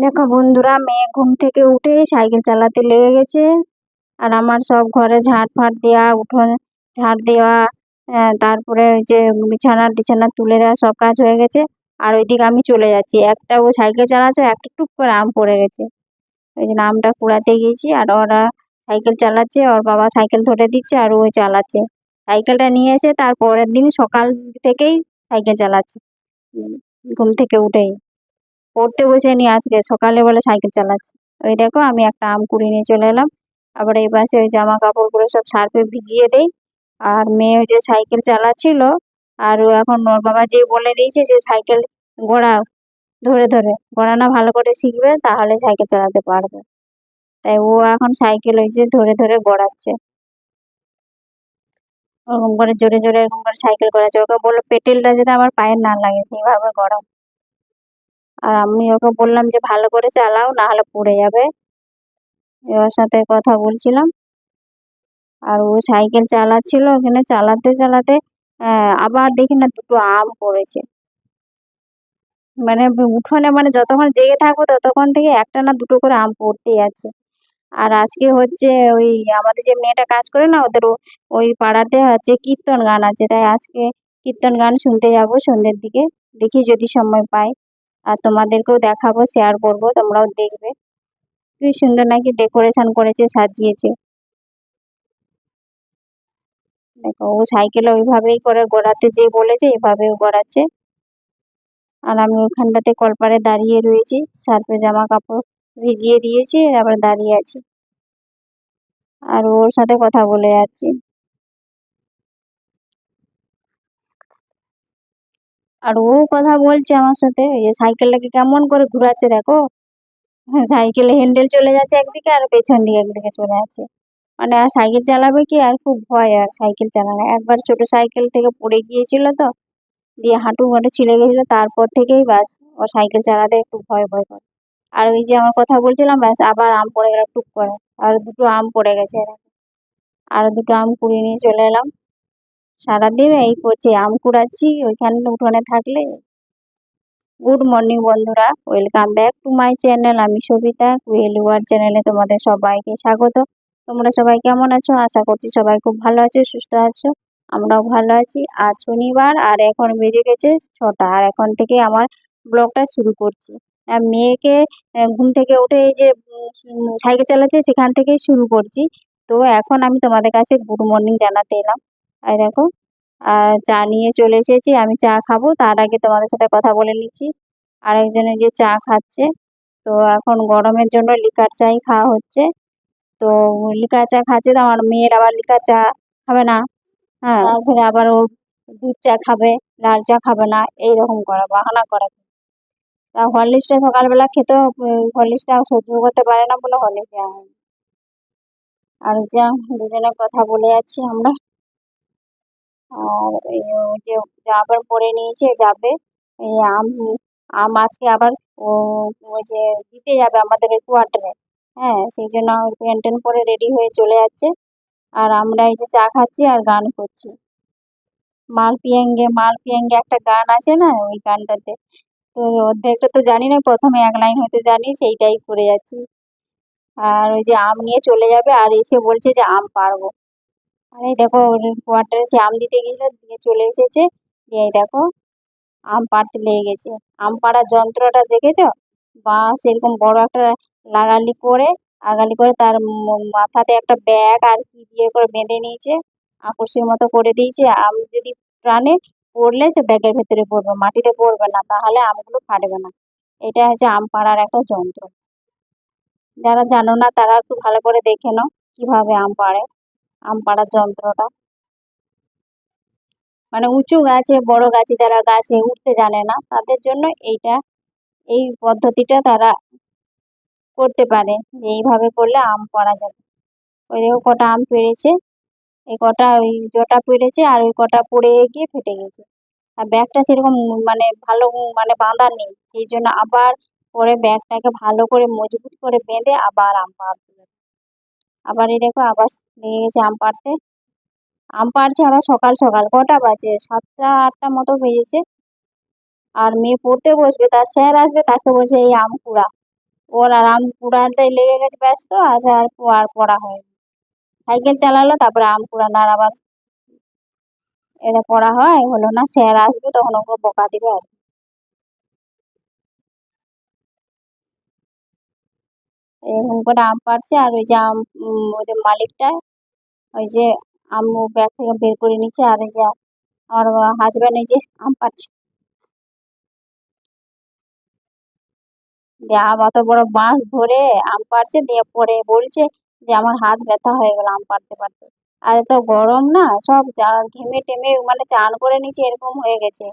দেখো বন্ধুরা মেয়ে ঘুম থেকে উঠেই সাইকেল চালাতে লেগে গেছে। আর আমার সব ঘরে ঝাঁট ফাট দেওয়া উঠোন ঝাঁট দেওয়া আহ, তারপরে ওই যে বিছানা টিছানা তুলে দেওয়া সব কাজ হয়ে গেছে। আর ওইদিকে আমি চলে যাচ্ছি। একটা ও সাইকেল চালাচ্ছে একটা টুক করে আম পড়ে গেছে। ওই জন্য আমটা কুড়াতে গেছি আর ওরা সাইকেল চালাচ্ছে ওর বাবা সাইকেল ধরে দিচ্ছে আর ও চালাচ্ছে। সাইকেলটা নিয়ে এসে তার পরের দিন সকাল থেকেই সাইকেল চালাচ্ছে। ঘুম থেকে উঠেই। পড়তে বসেনি আজকে সকালে বলে সাইকেল চালাচ্ছে। ওই দেখো আমি একটা আম কুড়ি নিয়ে চলে এলাম। আবার এই পাশে ওই জামা কাপড়গুলো সব সার্ফে ভিজিয়ে দেই। আর মেয়ে যে সাইকেল চালাচ্ছিল আর ও এখন ওর বাবা যে বলে দিয়েছে যে সাইকেল ঘোরাও, ধরে ধরে ঘোরানো ভালো করে শিখবে তাহলে সাইকেল চালাতে পারবে। তাই ও এখন সাইকেল ওই যে ধরে ধরে গড়াচ্ছে। ওরকম করে জোরে জোরে এরকম করে সাইকেল গড়াচ্ছে। ওকে বলল, পেটেলটা যাতে আমার পায়ের না লাগে, সেইভাবে গড়াও। আর আমি ওকে বললাম যে, ভালো করে চালাও না হলে পড়ে যাবে। ওর সাথে কথা বলছিলাম। আর ও সাইকেল চালাচ্ছিল, ওখানে চালাতে চালাতে আবার দেখি না দুটো আম পড়েছে। মানে উঠোনে মানে যতক্ষণ জেগে থাকব, ততক্ষণ থেকে একটা না দুটো করে আম পড়তেই আছে। আর আজকে হচ্ছে ওই আমাদের যে মেয়েটা কাজ করে না, ওদের ওই পাড়াতে হচ্ছে কীর্তন গান আছে। তাই আজকে কীর্তন গান শুনতে যাব সন্ধ্যের দিকে, দেখি যদি সময় পাই। আর তোমাদেরকেও দেখাবো শেয়ার করব, তোমরাও দেখবে। কি সুন্দর নাকি ডেকোরেশন করেছে, সাজিয়েছে। দেখো, ও সাইকেল ওইভাবেই করে গড়াতে যে বলেছে, এভাবেও গড়াচ্ছে। আর আমি ওখানটাতে কলপারে দাঁড়িয়ে রয়েছি সার্ফে জামা কাপড় ভিজিয়ে দিয়েছি আবার দাঁড়িয়ে আছি। আর ওর সাথে কথা বলে যাচ্ছি। আর ও কথা বলছে আমার সাথে, এই সাইকেলটাকে কেমন করে ঘুরাচ্ছে দেখো। সাইকেলে হ্যান্ডেল চলে যাচ্ছে একদিকে আর পেছন দিকে একদিকে চলে যাচ্ছে। মানে আর সাইকেল চালাবে কি? আর খুব ভয় আর সাইকেল চালানো। একবার ছোট সাইকেল থেকে পড়ে গিয়েছিল তো, দিয়ে হাঁটু মাটু ছিলে গেছিল, তারপর থেকেই ব্যাস ও সাইকেল চালাতে একটু ভয় ভয় করে। আর ওই যে আমার কথা বলছিলাম, ব্যাস আবার আম পড়ে গেল, টুক করে। আর দুটো আম পড়ে গেছে। আর দুটো আম কুড়িয়ে নিয়ে চলে এলাম। সারাদিন এই করছি, আম কুড়াচ্ছি, ওইখানে উঠোনে থাকলে। গুড মর্নিং বন্ধুরা welcome back to my channel আমি সবিতা কুয়েল ওয়ার চ্যানেলে তোমাদের সবাইকে স্বাগত। তোমরা সবাই কেমন আছো? আশা করছি সবাই খুব ভালো আছো, সুস্থ আছো, আমরাও ভালো আছি। আজ শনিবার, আর এখন বেজে গেছে ছটা, আর এখন থেকে আমার ব্লগটা শুরু করছি। আর মেয়েকে ঘুম থেকে উঠে এই যে সাইকেল চালাচ্ছে, সেখান থেকেই শুরু করছি। তো এখন আমি তোমাদের কাছে গুড মর্নিং জানাতে এলাম। আর দেখো আর চা নিয়ে চলে এসেছি আমি চা খাব। তার আগে তোমাদের সাথে কথা বলে নিচ্ছি। আরেকজনে যে চা খাচ্ছে তো এখন গরমের জন্য লিকার চাই খাওয়া হচ্ছে। তো লিকার চা খাচ্ছে তো আমার মেয়ের আবার লিকার চা খাবে না। হ্যাঁ তারপরে আবার ও দুধ চা খাবে লাল চা খাবে না এইরকম করা বাহানা করা। তা হরলিক্সটা সকালবেলা খেতেও হরলিক্সটা সহ্য করতে পারে না বলে হরলিক্স দেওয়া হয় আর যা দুজনে কথা বলে যাচ্ছি আমরা। আর যে জামা পরে নিয়েছে যাবে আম আম আজকে আবার ওই যে, দিতে যাবে আমাদের কোয়ার্টারে হ্যাঁ সেই জন্য প্যান্ট ট্যান্ট পরে রেডি হয়ে চলে যাচ্ছে। আর আমরা এই যে চা খাচ্ছি আর গান করছি। মাল পিয়াঙ্গে মাল পিয়াঙ্গে একটা গান আছে না, ওই গানটাতে। তো অর্ধেকটা তো জানি না, প্রথমে এক লাইন হয়তো জানি, সেইটাই করে যাচ্ছি। আর ওই যে আম নিয়ে চলে যাবে, আর এসে বলছে যে, আম পাড়বো। আর এই দেখো কোয়ার্টারে সে আম দিতে গেছিল দিয়ে চলে এসেছে। দিয়ে দেখো, আম পাড়তে লেগে গেছে। আম পাড়ার যন্ত্রটা দেখেছ? বা সেরকম বড় একটা লাগালি করে, আগালি করে তার মাথাতে একটা ব্যাগ আর কি দিয়ে করে বেঁধে নিয়েছে। আকর্ষির মতো করে দিয়েছে। আম যদি প্রাণে পড়লে সে ব্যাগের ভেতরে পড়বে, মাটিতে পড়বে না, তাহলে আমগুলো ফাটবে না। এটা হচ্ছে আম পাড়ার একটা যন্ত্র। যারা জানো না তারা একটু ভালো করে দেখে নাও, কীভাবে আম পাড়ে। আম পাড়ার যন্ত্রটা। মানে উঁচু গাছে, বড় গাছে যারা গাছে উঠতে জানে না, তাদের জন্য এইটা, এই পদ্ধতিটা তারা করতে পারে যে এইভাবে করলে আম পাড়া যাবে। ওই দেখো কটা আম পেড়েছে, এই কটা ওই জটা পেড়েছে আর ওই কটা পড়ে গিয়ে ফেটে গেছে। আর ব্যাগটা সেরকম মানে ভালো মানে বাঁধা নেই, সেই জন্য আবার পরে ব্যাগটাকে ভালো করে মজবুত করে বেঁধে আবার আম হবে। আবার এই দেখো আবার নিয়ে গেছে আম পাড়তে। আম পাড়ছে আবার সকাল সকাল, কটা বাজে? সাতটা, আটটা মতো বেজেছে। আর মেয়ে পড়তে বসবে, তার স্যার আসবে, তাকে বলছে এই আম কুড়া। ওর আর আম কুড়াতে লেগে গেছে ব্যস্ত, আর আর আর পড়া হয়নি। সাইকেল চালালো, তারপরে আম কুড়ানো আর আবার এটা পড়া হয়, হলো না, স্যার আসবে, তখন ওকে বকা দিবে আর এরকম করে আম পাড়ছে আর ওই যে আম ওদের মালিকটা, ওই যে আম ব্যাগ থেকে বের করে নিচ্ছে আর এই যে আমার হাজব্যান্ড এই যে আম পাড়ছে। দিয়ে আম অত বড় বাঁশ ধরে আম পাড়ছে, দিয়ে পরে বলছে যে আমার হাত ব্যথা হয়ে গেল আম পাড়তে পারতে আর এত গরম না, সব ঘেমে টেমে মানে চান করে নিচ্ছে, এরকম হয়ে গেছে।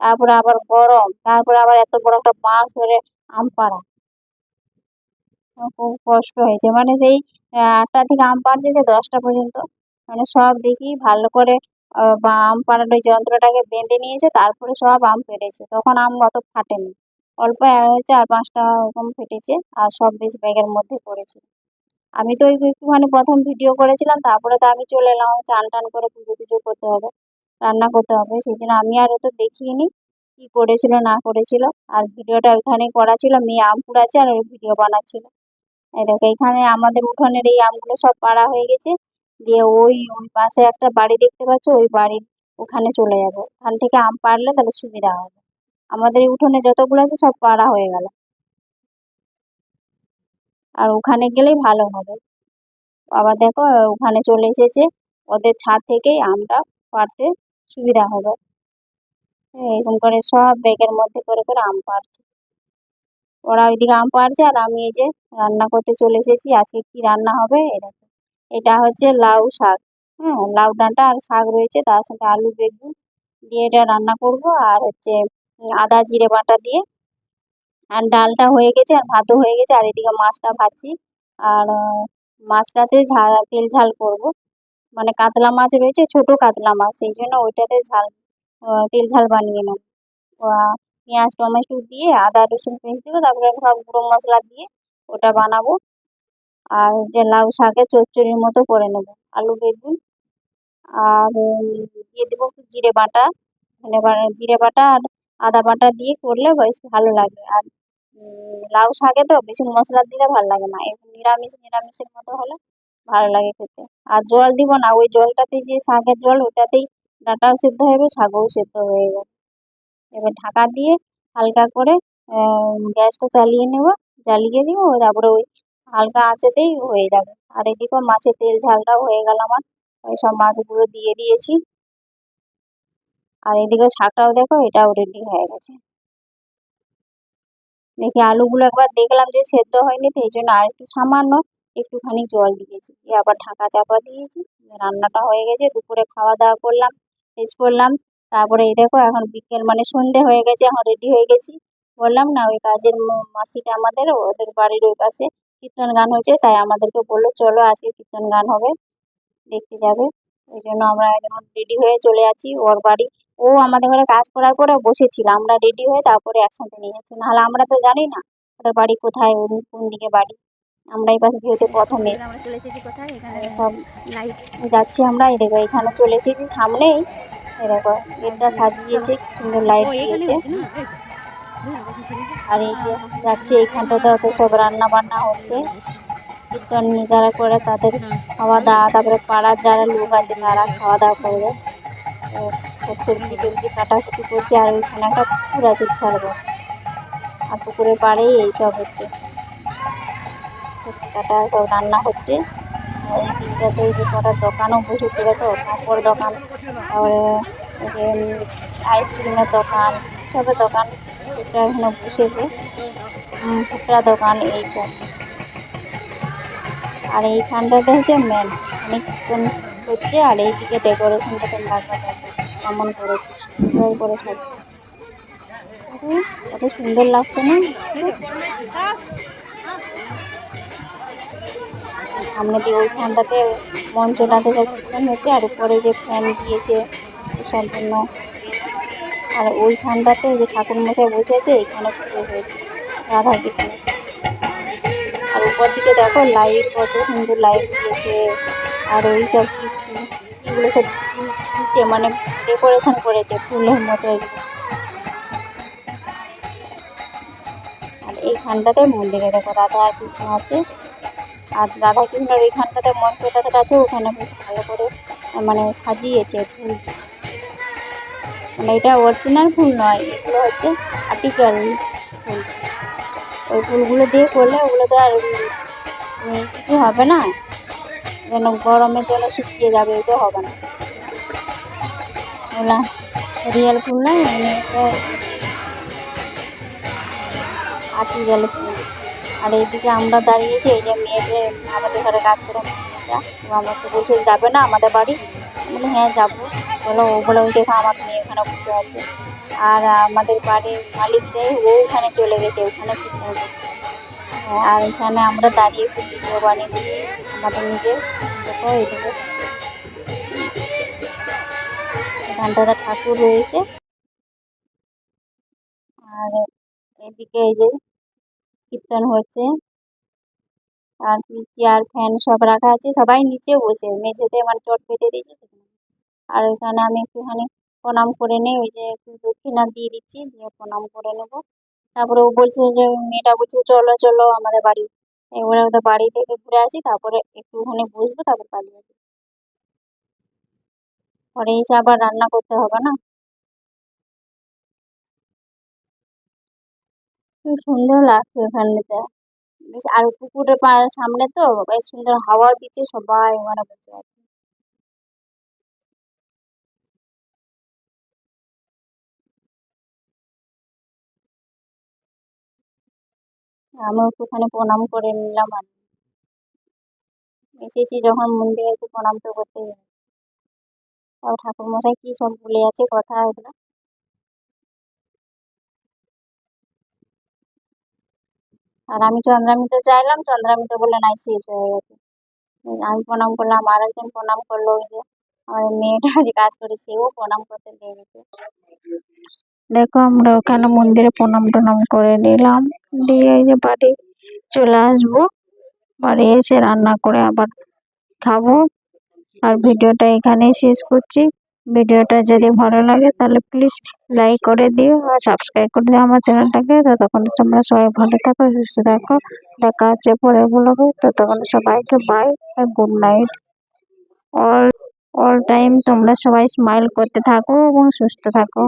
তারপরে আবার গরম, তারপরে আবার এত বড় একটা বাঁশ ধরে আম পাড়া। খুব কষ্ট হয়েছে। মানে সেই আটটা থেকে আম পাড়ছে সে দশটা পর্যন্ত। মানে সব দেখি ভালো করে বা আম পাড়ার ওই যন্ত্রটাকে বেঁধে নিয়েছে, তারপরে সব আম পেড়েছে তখন আম অত ফাটেনি। অল্প চার পাঁচটা এরকম ফেটেছে আর সব বেশ ব্যাগের মধ্যে পড়েছে। আমি তো ওই একটুখানি প্রথম ভিডিও করেছিলাম, তারপরে তো আমি চলে এলাম চান টান করে পুজো টুজো করতে হবে, রান্না করতে হবে। সেই জন্য আমি আর অত দেখিনি কি করেছিল না করেছিল। আর ভিডিওটা ওইখানেই করা ছিল, মেয়ে আম কুড়াচ্ছে আর ওই ভিডিও বানাচ্ছিল। এই এখানে আমাদের উঠোনের এই আমগুলো সব পাড়া হয়ে গেছে। দিয়ে ওই ওই পাশে একটা বাড়ি দেখতে পাচ্ছ, ওই বাড়ির ওখানে চলে যাব। ওখান থেকে আম পারলে তাহলে সুবিধা হবে। আমাদের এই উঠোনে যতগুলো আছে সব পাড়া হয়ে গেল। আর ওখানে গেলেই ভালো হবে। আবার দেখো, ওখানে চলে এসেছে। ওদের ছাদ থেকেই আমটা পারতে সুবিধা হবে। এরকম করে সব ব্যাগের মধ্যে করে করে আম পাড়ছে। ওরা ওইদিকে আম পাড়ছে আর আমি এই যে রান্না করতে চলে এসেছি। আজকে কি রান্না হবে? এরকম এটা হচ্ছে লাউ শাক। হ্যাঁ লাউ ডাঁটা আর শাক রয়েছে। তার সাথে আলু, বেগুন দিয়ে এটা রান্না করব। আর হচ্ছে আদা, জিরে বাটা দিয়ে। আর ডালটা হয়ে গেছে আর ভাতও হয়ে গেছে। আর এদিকে মাছটা ভাজছি। আর মাছটাতে ঝাল, তেল ঝাল করব। মানে কাতলা মাছ রয়েছে, ছোট কাতলা মাছ। সেই জন্য ওইটাতে ঝাল তেল ঝাল বানিয়ে নেব। পেঁয়াজ, টমেটো দিয়ে আদা, রসুন পেস্ট দেবো তারপরে সব গুঁড়ো মশলা দিয়ে ওটা বানাবো। আর যে লাউ শাকের চচ্চড়ির মতো করে নেব, আলু, বেগুন আর দিয়ে দেবো জিরে বাটা। ধনে বা- জিরে বাটা আর আদা বাটা দিয়ে করলে বেশ ভালো লাগে। আর লাউ শাকে তো বেশি মশলা দিলে ভালো লাগে না একটু নিরামিষ, নিরামিষের মতো হলে ভালো লাগে খেতে। আর জল দিব না, ওই জলটাতে যে শাকের জল ওটাতেই ডাঁটাও সেদ্ধ হয়ে যাবে, শাকও সেদ্ধ হয়ে যাবে। এবার ঢাকা দিয়ে হালকা করে গ্যাসটা চালিয়ে নেব জ্বালিয়ে দিব, তারপরে ওই হালকা আঁচেতেই হয়ে যাবে। আর এদিকে মাছের তেল ঝালটাও হয়ে গেল আমার, ওই সব মাছগুলো দিয়ে দিয়েছি। আর এদিকে শাকটাও দেখো, এটাও রেডি হয়ে গেছে। দেখি আলুগুলো একবার দেখলাম যে সেদ্ধ হয়নি, তো এই জন্য আর একটু সামান্য একটুখানি জল দিয়েছি। দিয়ে আবার ঢাকা চাপা দিয়েছি রান্নাটা হয়ে গেছে, দুপুরে খাওয়া দাওয়া করলাম, শেষ করলাম। তারপরে এই দেখো, এখন বিকেল মানে সন্ধে হয়ে গেছে, এখন রেডি হয়ে গেছি। বললাম, না, ওই কাজের মাসিটা আমাদের, ওদের বাড়ির ওই পাশে কীর্তন গান হয়েছে, তাই আমাদেরকে বলল, চলো, আজকে কীর্তন গান হবে, দেখতে যাবে। ওই জন্য আমরা যেমন রেডি হয়ে চলে যাচ্ছি, ওর বাড়ি। ও আমাদের ঘরে কাজ করার পরে বসেছিল, আমরা রেডি হয়ে তারপরে একসাথে নিয়ে যাচ্ছি। নাহলে আমরা তো জানি না, ওদের বাড়ি কোথায় কোন দিকে বাড়ি। আমরা এই পাশে যেহেতু প্রথম সব লাইট যাচ্ছি আমরা এই দেখো এখানে চলে এসেছি সামনেই। এই দেখো গেটটা সাজিয়েছে সুন্দর লাইট দিয়েছে। আর এই যে যাচ্ছি এইখানটাতে অত সব রান্না বান্না হচ্ছে। কীর্তন যারা করে তাদের খাওয়া দাওয়া তারপরে পাড়ার যারা লোক আছে তারা খাওয়া দাওয়া করবে। সবজি টবজি কাটাকুটি করছে আর ওইখানে একটা পুকুর আছে ছাড়বো। আর পুকুরের পাড়েই এইসব হচ্ছে। সব রান্না হচ্ছে। এই যে কটা দোকানও বসেছিল তো কাপড় দোকান তারপরে আইসক্রিমের দোকান সবের দোকান একটা এখানে বসেছে। ফুচকা দোকান এইসব আর এইখানটাতে হচ্ছে মেন অনেক হচ্ছে আর এইদিকে ডেকোরেশনটা তোমরা কেমন করেছে। সুন্দর করে দেখো, কত সুন্দর লাগছে না? সামনে দিয়ে ওইখানটাতে মঞ্চটাতে কীর্তন হচ্ছে আর উপরে যে ফ্যান দিয়েছে সম্পূর্ণ। আর ওই ওইখানটাতে যে ঠাকুর মশাই বসে আছে, এইখানে পুজো হয়েছে, রাধা কৃষ্ণ আর উপর দিকে দেখো লাইট কত সুন্দর লাইট দিয়েছে, আর ওই সব কি- সব দিচ্ছে মানে ডেকোরেশন করেছে, ফুলের মতো এগুলো। আর এইখানটাতে মন্দিরে দেখো রাধা কৃষ্ণ আছে আর রাধা কৃষ্ণর এইখানটাতে মঞ্চটাতে আছে, ওখানে বেশ ভালো করে মানে সাজিয়েছে ফুল। মানে এটা অরিজিনাল ফুল নয়, এগুলো হচ্ছে আর্টিফিশিয়াল ফুল। ওই ফুলগুলো দিয়ে করলে ওগুলো তো আর কিছু হবে না। যেন গরমের জন্য শুকিয়ে যাবে, এটা হবে না। ওগুলা রিয়েল ফুল না এটা আর্টিফিশিয়াল আর এইদিকে আমরা দাঁড়িয়েছি এই যে মেয়েকে আমাদের ঘরে কাজ করে মেয়েটা তো আমাকে বলছে যাবে না আমাদের বাড়ি? বলি হ্যাঁ যাব। বলো, ও বলে, ওই দেখো, আমার মেয়ে এখানে বসে আছে। আর আমাদের বাড়ির মালিকটাই ও ওখানে চলে গেছে, ওখানে আর এখানে আমরা দাঁড়িয়ে ভিডিও বানিয়ে দিই আমাদের নিজে দেখো এইদিকে ঠাকুর রয়েছে। আর এদিকে এই যে কীর্তন হচ্ছে। আর চেয়ার ফ্যান সব রাখা আছে। সবাই নিচে বসে, মেঝেতে মানে চট পেতে দিয়েছে। আর ওইখানে আমি একটুখানি প্রণাম করে নিই ওই যে একটু দক্ষিণা দিয়ে দিচ্ছি, দিয়ে প্রণাম করে নেব। তারপরে ও বলছে যে, মেয়েটা বলছে, চলো চলো আমাদের বাড়ি। এবারে ওদের বাড়ি থেকে ঘুরে আসি, তারপরে একটুখানি বসবো, তারপর পালিয়ে যাব পরে এসে আবার রান্না করতে হবে না? খুব সুন্দর লাগছে এখানটাতে বেশ, আর পুকুরের সামনে তো, বেশ সুন্দর হাওয়া দিচ্ছে সবাই, ওখানে বসে আছে। আমি একটুখানি প্রণাম করে নিলাম আর এসেছি যখন মন্দিরে একটু প্রণাম তো করতে ঠাকুর মশাই কি সব বলে আছে কথা এগুলো? আর আমি চন্দ্রামিতে চাইলাম, চন্দ্রামিতে বলে নাই শেষ হয়ে গেছে। আমি প্রণাম করলাম, আর একজন প্রণাম করল ওই যে আমার মেয়েটা যে কাজ করে সেও প্রণাম করতে লেগেছে দেখো আমরা ওখানে মন্দিরে প্রণাম টনাম করে নিলাম, দিয়ে যে বাড়ি চলে আসব। বাড়ি এসে রান্না করে আবার খাব। আর ভিডিওটা এখানেই শেষ করছি। ভিডিওটা যদি ভালো লাগে তাহলে প্লিজ লাইক করে দিও আর সাবস্ক্রাইব করে দিও আমার চ্যানেলটাকে। ততক্ষণ তোমরা সবাই ভালো থাকো, সুস্থ থাকো। দেখা হচ্ছে পরে ব্লগে ততক্ষণ সবাইকে বাই আর good night all all time তোমরা সবাই স্মাইল করতে থাকো এবং সুস্থ থাকো।